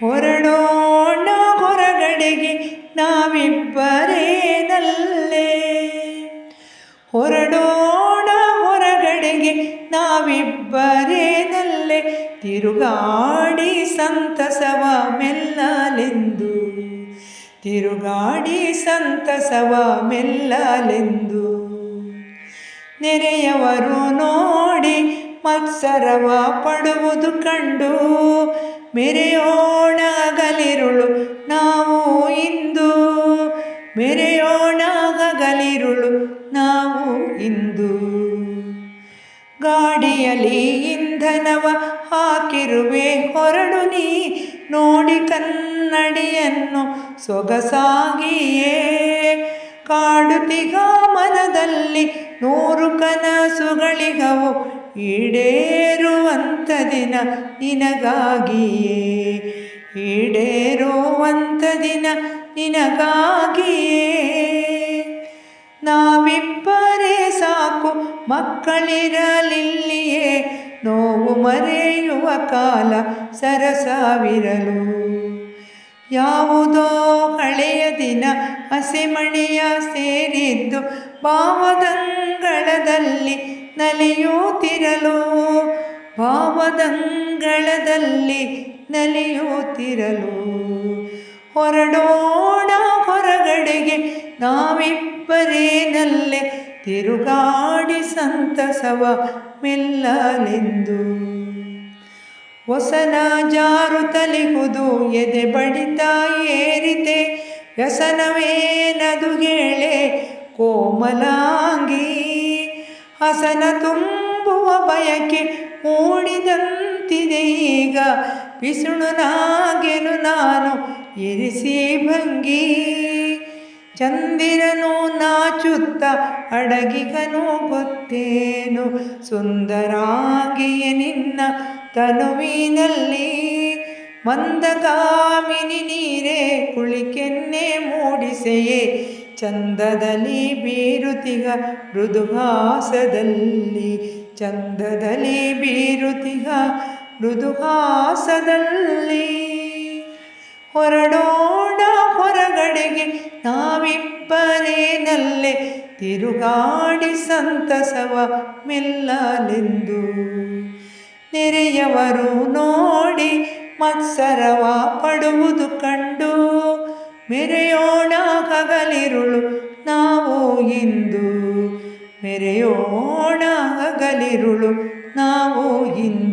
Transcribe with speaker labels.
Speaker 1: ಹೊರಡೋಣ ಹೊರಗಡೆಗೆ ನಾವಿಬ್ಬರೇನಲ್ಲೇ ಹೊರಡೋಣ ಹೊರಗಡೆಗೆ ನಾವಿಬ್ಬರೇನಲ್ಲೇ ತಿರುಗಾಡಿ ಸಂತಸವ ಮೆಲ್ಲಲೆಂದು. ತಿರುಗಾಡಿ ಸಂತಸವ ಮೆಲ್ಲಲೆಂದು. ನೆರೆಯವರು ನೋಡಿ ಮತ್ಸರವ ಪಡುವುದು ಕಂಡು. ಮೆರೆಯೋಣ ಹಗಲಿರುಳು ನಾವು ಇಂದು. ಮೆರೆಯೋಣ ಹಗಲಿರುಳು ನಾವು ಇಂದು. ಗಾಡಿಯಲ್ಲಿ ಇಂಧನವ ಹಾಕಿರುವೆ, ಹೊರಡು ನೀ ನೋಡಿ ಕನ್ನಡಿಯನ್ನು ಸೊಗಸಾಗಿಯೇ. ಕಾಡುತ್ತಿಗ ಮನದಲ್ಲಿ ನೂರು ಕನಸುಗಳಿಗವು ಈಡೇರುವಂಥ ದಿನ ನಿನಗಾಗಿಯೇ ಈಡೇರುವಂಥ ದಿನ ನಿನಗಾಗಿಯೇ. ನಾವಿಬ್ಬರೇ ಸಾಕು ಮಕ್ಕಳಿರಲಿಲ್ಲಿಯೇ, ನೋವು ಮರೆಯುವ ಕಾಲ ಸರಸಾವಿರಲು. ಯಾವುದೋ ಹಳೆಯ ದಿನ ಹಸಿಮಣಿಯ ಸೇರಿದ್ದು ಭಾವದಂಗಳದಲ್ಲಿ ನಲಿಯುತ್ತಿರಲು ಭಾವದಂಗಳದಲ್ಲಿ ನಲಿಯುತ್ತಿರಲು ಹೊರಡೋಣ ಹೊರಗಡೆಗೆ ನಾವಿಬ್ಬರೇನಲ್ಲೇ ತಿರುಗಾಡಿ ಸಂತಸವ ಮೆಲ್ಲಲೆಂದು. ಹೊಸನ ಜಾರು ತಲಿಹುದು ಎದೆ ಬಡಿತ ಏರಿತೆ ವ್ಯಸನವೇನದು ಹೇಳೆ ಕೋಮಲಾಂಗಿ. ಹಸನ ತುಂಬುವ ಬಯಕೆ ಓಡಿದಂತಿದೆ ಈಗ ಬಿಸುಣನಾಗೆನು ನಾನು ಇರಿಸಿ ಭಂಗಿ. ಚಂದಿರನು ನಾಚುತ್ತ ಅಡಗಿಗನು ಗೊತ್ತೇನು. ಸುಂದರಾಗಿಯೇ ನಿನ್ನ ತನುವಿನಲ್ಲಿ ಮಂದಗಾಮಿನಿ ನೀರೇ, ಕುಳಿಕೆನ್ನೇ ಮೂಡಿಸೆಯೇ. ಚಂದದಲ್ಲಿ ಬೀರುತಿಗ ಮೃದುಹಾಸದಲ್ಲಿ. ಚಂದದಲ್ಲಿ ಬೀರುತಿಗ ಮೃದುಹಾಸದಲ್ಲಿ. ಹೊರಡೋಣ ಹೊರಗಡೆಗೆ ನಾವಿಬ್ಬರೇನಲ್ಲೇ. ತಿರುಗಾಡಿ ಸಂತಸವ ಮೆಲ್ಲಲೆಂದು. ನೆರೆಯವರು ನೋಡಿ ಮತ್ಸರವ ಪಡುವುದು ಕಂಡು. ಮೆರೆಯೋಣ ಹಗಲಿರುಳು ನಾವು ಇಂದು. ಮೆರೆಯೋಣ ಹಗಲಿರುಳು ನಾವು ಇಂದು.